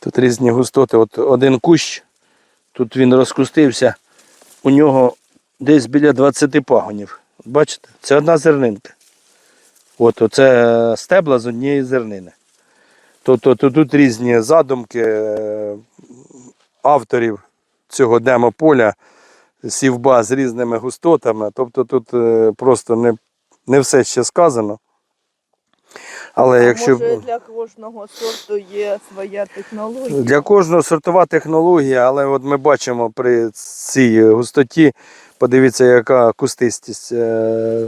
Тут різні густоти. От один кущ, тут він розкустився, у нього десь біля 20 пагонів. Бачите? Це одна зернинка. От оце стебла з однієї зернини. Тобто тут, тут різні задумки е, авторів цього демополя, сівба з різними густотами. Тобто тут е, просто не, не все ще сказано. Але а якщо може для кожного сорту є своя технологія? для кожного сортова технологія, але от ми бачимо при цій густоті, подивіться, яка кустистість. е,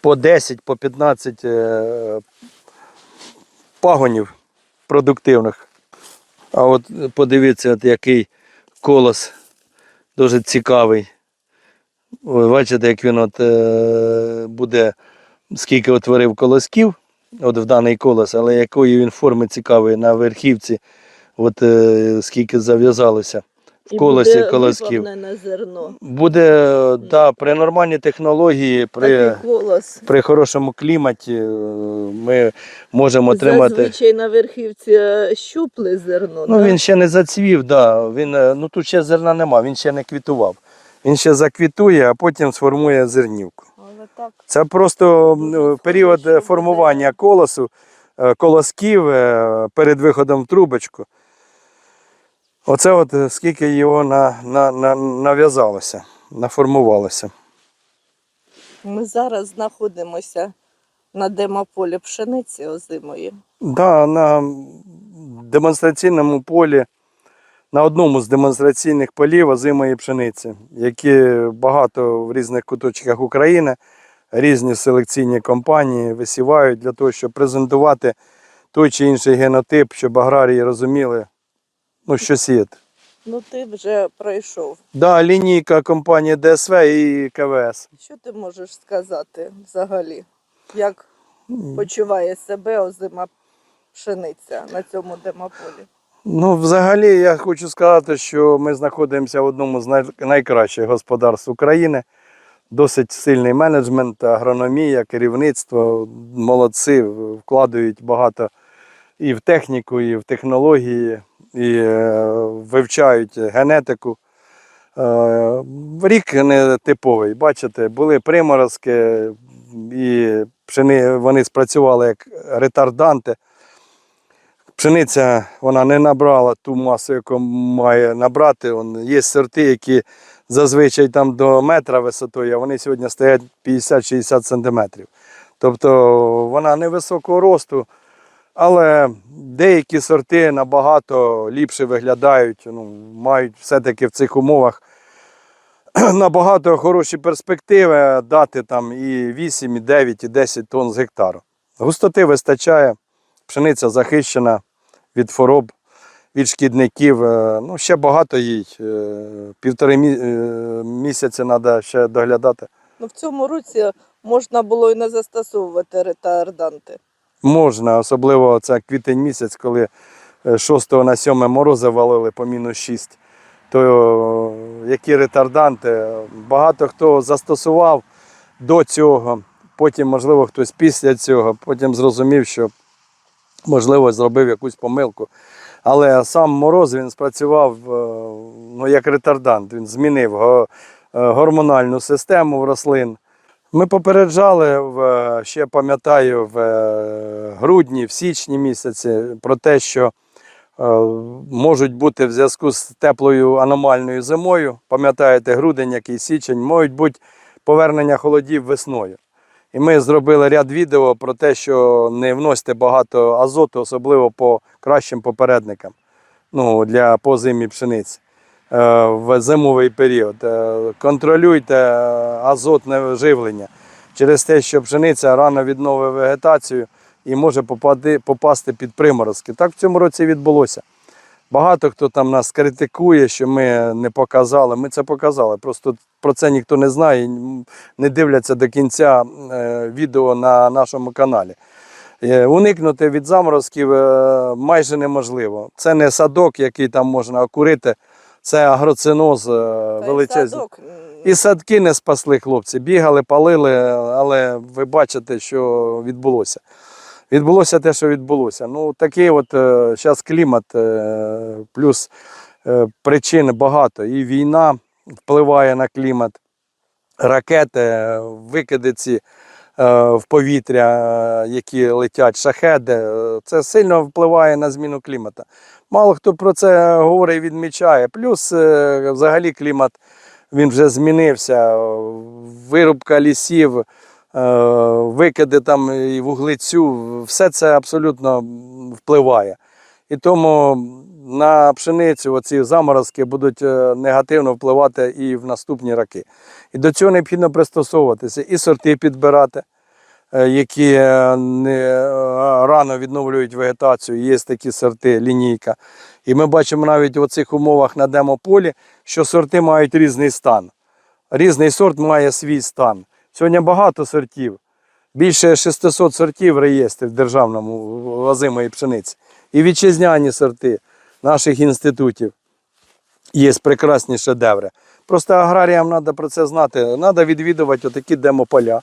По 10, по 15 е, пагонів продуктивних. А от подивіться, от який колос дуже цікавий. Ви бачите, як він от е, буде, скільки утворив колосків, от в даний колос, але якої він форми цікавої на верхівці, от е, скільки зав'язалося в колосі буде колосків. виповнене зерно. Буде е, да, при нормальній технології, при, колос. при хорошому кліматі е, ми можемо отримати. Зазвичай на верхівці е, щупле зерно. Ну да? він ще не зацвів, да. він, ну тут ще зерна нема, він ще не квітував. Він ще заквітує, а потім сформує зернівку. Так. Це просто період е, формування колосу, е, колосків е, перед виходом в трубочку. Оце от скільки його на, на, на, нав'язалося, наформувалося. Ми зараз знаходимося на демополі пшениці озимої. Да, на демонстраційному полі, на одному з демонстраційних полів озимої пшениці, які багато в різних куточках України, різні селекційні компанії висівають для того, щоб презентувати той чи інший генотип, щоб аграрії розуміли, ну, що сіяти. Ну ти вже пройшов. Да, лінійка компанії ДСВ і КВС. Що ти можеш сказати взагалі? Як почуває себе озима пшениця на цьому демополі? Ну, взагалі, я хочу сказати, що ми знаходимося в одному з найкращих господарств України. Досить сильний менеджмент, агрономія, керівництво, молодці, вкладають багато і в техніку, і в технології, і е, вивчають генетику. Е, рік не типовий. Бачите, були приморозки, і пшени, вони спрацювали як ретарданти. Пшениця вона не набрала ту масу, яку має набрати. Є сорти, які зазвичай там до метра висотою, а вони сьогодні стоять 50-60 сантиметрів. Тобто вона невисокого росту, але деякі сорти набагато ліпше виглядають, ну, мають все-таки в цих умовах набагато хороші перспективи дати там і 8, і 9, і 10 тонн з гектару. Густоти вистачає, пшениця захищена від хвороб, від шкідників. Е, Ну, ще багато їй. Е, Півтори е, місяці треба ще доглядати. Ну в цьому році можна було і не застосовувати ретарданти. Можна, особливо це квітень місяць, коли е, 6 на 7 морози валили по мінус 6. То які ретарданти, багато хто застосував до цього, потім, можливо, хтось після цього, потім зрозумів, що можливо зробив якусь помилку. Але сам мороз він спрацював е, ну, як ретардант, він змінив е, гормональну систему в рослин. Ми попереджали е, ще пам'ятаю, в грудні, в січні місяці про те, що можуть бути в зв'язку з теплою аномальною зимою, пам'ятаєте, грудень, який січень, можуть бути повернення холодів весною. І ми зробили ряд відео про те, що не вносьте багато азоту, особливо по кращим попередникам ну, для позимі пшениці е, в зимовий період. Е, Контролюйте е, азотне живлення через те, що пшениця рано відновить вегетацію і може попади, попасти під приморозки. Так в цьому році відбулося. Багато хто там нас критикує, що ми не показали. Ми це показали. Просто про це ніхто не знає, не дивляться до кінця е, відео на нашому каналі. Е, Уникнути від заморозків е, майже неможливо. Це не садок, який там можна окурити, це агроциноз величезний. І садки не спасли хлопці. Бігали, палили, але ви бачите, що відбулося. Відбулося те, що відбулося. Ну, такий от зараз клімат, е, плюс е, причин багато. І війна впливає на клімат, ракети, е, викиди ці е, в повітря, е, які летять, шахеди. е, Це сильно впливає на зміну клімату. Мало хто про це говорить і відмічає. Плюс е, взагалі клімат він вже змінився. Вирубка лісів, е, викиди там і вуглецю, все це абсолютно впливає. І тому на пшеницю оці заморозки будуть е, негативно впливати і в наступні роки. І до цього необхідно пристосовуватися і сорти підбирати, е, які е, не е, рано відновлюють вегетацію. Є такі сорти, лінійка. І ми бачимо навіть в цих умовах на демополі, що сорти мають різний стан. Різний сорт має свій стан. Сьогодні багато сортів. Більше 600 сортів в реєстрі в державному озимої пшениці. І вітчизняні сорти наших інститутів. Є прекрасні шедеври. Просто аграріям треба про це знати. Треба відвідувати отакі демополя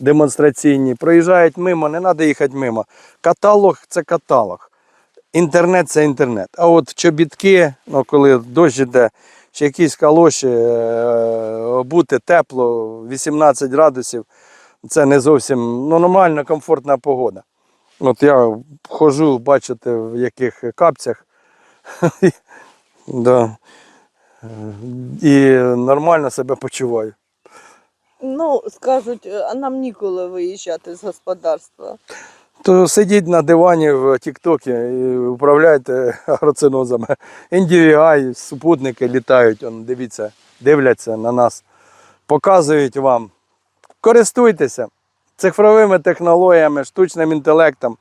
демонстраційні. Проїжджають мимо, не треба їхати мимо. Каталог це каталог. Інтернет це інтернет. А от чобітки, ну, коли дощ іде, чи якісь калоші, е, бути тепло, 18 градусів, це не зовсім ну, нормальна, комфортна погода. От я ходжу, бачите, в яких капцях. да. Е, І нормально себе почуваю. Ну, скажуть, а нам ніколи виїжджати з господарства. То сидіть на дивані в Тіктокі і управляйте агроцинозами. NDVI, супутники літають, он, дивіться, дивляться на нас, показують вам. Користуйтеся цифровими технологіями, штучним інтелектом.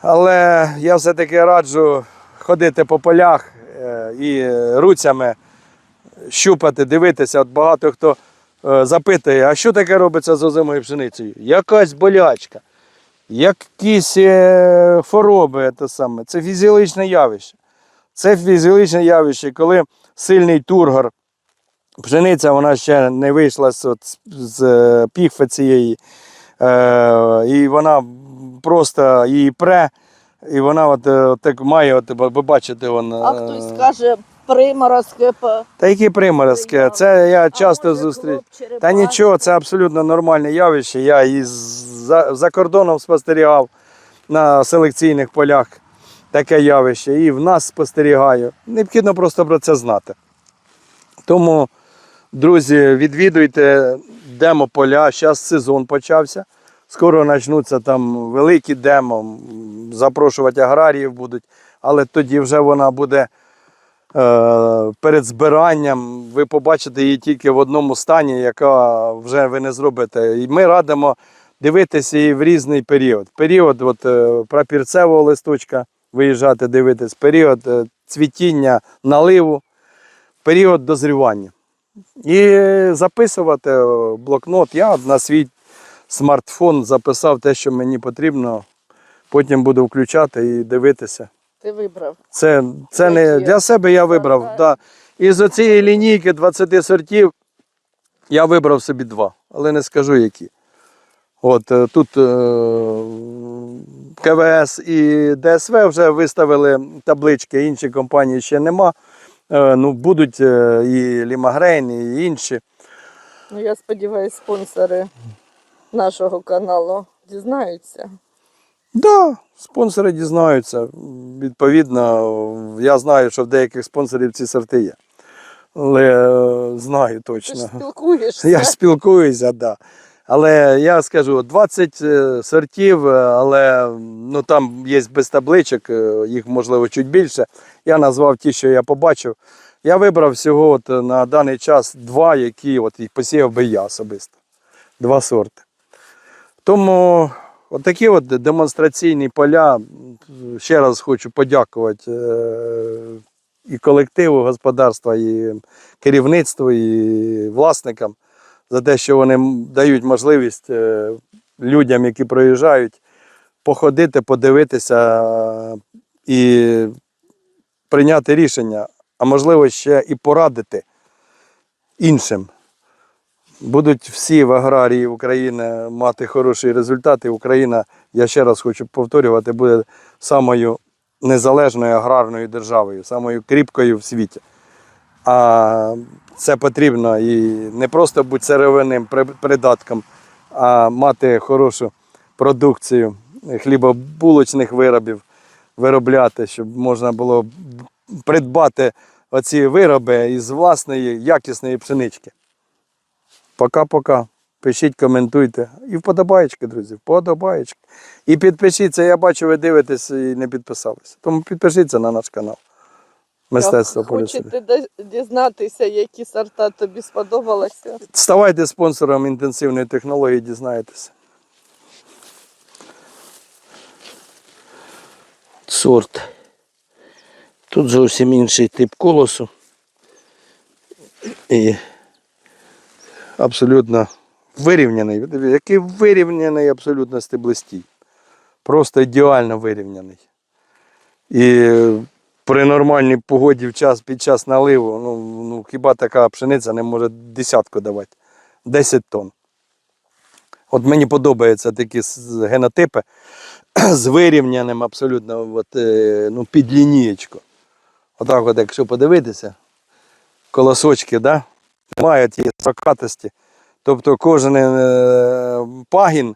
Але я все-таки раджу ходити по полях е, і руцями щупати, дивитися. От багато хто е, запитує, а що таке робиться з озимою пшеницею? Якась болячка якісь е, хвороби, те саме. це фізіологічне явище. Це фізіологічне явище, коли сильний тургор, пшениця вона ще не вийшла з, з- е, піхви цієї, е, і вона просто її пре, і вона от, е, так має, от, ви бачите, вон, А хтось скаже приморозки. Та які приморозки? Це я часто зустрічаю. Та нічого, це абсолютно нормальне явище. Я і за, за кордоном спостерігав на селекційних полях таке явище, і в нас спостерігаю. Необхідно просто про це знати. Тому, друзі, відвідуйте демо-поля. Зараз сезон почався. Скоро почнуться там великі демо, запрошувати аграріїв будуть, але тоді вже вона буде е, перед збиранням. Ви побачите її тільки в одному стані, яка вже ви не зробите. І ми радимо дивитися її в різний період. Період от, е, прапірцевого листочка виїжджати, дивитись, період е, цвітіння наливу, період дозрівання. І записувати е, блокнот. Я на свій смартфон записав те, що мені потрібно. Потім буду включати і дивитися. Ти вибрав. Це, це не для себе я вибрав. Ага. Да. Із оцієї лінійки 20 сортів я вибрав собі два, але не скажу які. От е, тут е, КВС і ДСВ вже виставили таблички, інші компанії ще нема. Е, Ну, будуть і Лімагрейн, і інші. Ну, я сподіваюся, спонсори нашого каналу дізнаються. Да, спонсори дізнаються. Відповідно, я знаю, що в деяких спонсорів ці сорти є. Але знаю Ти ж точно. спілкуєшся. Я ж спілкуюся, так. Да. Але я скажу, 20 е, сортів, е, але ну, там є без табличок, е, їх можливо чуть більше. Я назвав ті, що я побачив. Я вибрав всього от на даний час два, які от і посіяв би я особисто. Два сорти. Тому отакі от демонстраційні поля. Ще раз хочу подякувати і колективу господарства, і керівництву, і власникам за те, що вони дають можливість е, людям, які проїжджають, походити, подивитися е, і прийняти рішення, а можливо ще і порадити іншим. Будуть всі в аграрії України мати хороші результати. Україна, я ще раз хочу повторювати, буде самою незалежною аграрною державою, самою кріпкою в світі. А це потрібно і не просто бути сировинним придатком, а мати хорошу продукцію хлібобулочних виробів, виробляти, щоб можна було придбати оці вироби із власної якісної пшенички. Пока-пока. Пишіть, коментуйте. І вподобаєчки, друзі, вподобаєчки. І підпишіться, я бачу, ви дивитесь і не підписалися. Тому підпишіться на наш канал. Мистецтво Як. Хочете дізнатися, які сорта тобі сподобалися? Ставайте спонсором інтенсивної технології, дізнаєтеся. сорт. Тут зовсім інший тип колосу. І абсолютно вирівняний. Який вирівняний абсолютно стеблистій. Просто ідеально вирівняний. І при нормальній погоді в час, під час наливу, ну, ну хіба така пшениця не може десятку давати. 10 тонн. От мені подобаються такі генотипи з вирівняним абсолютно от, е, ну, під лінієчку. Отак, от, якщо подивитися, колосочки, да? мають є строкатості. Тобто кожен е, пагін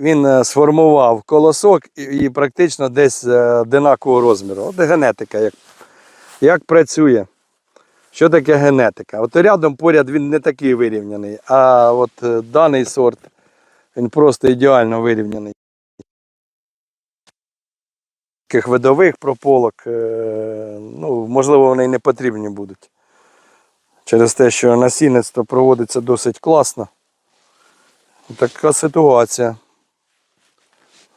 він е, сформував колосок і, і практично десь е, одинакового розміру. От генетика, як, як працює. Що таке генетика? От рядом поряд він не такий вирівняний, а от е, даний сорт він просто ідеально вирівняний. Таких видових прополок, ну, можливо, вони й не потрібні будуть. Через те, що насінництво проводиться досить класно. Така ситуація.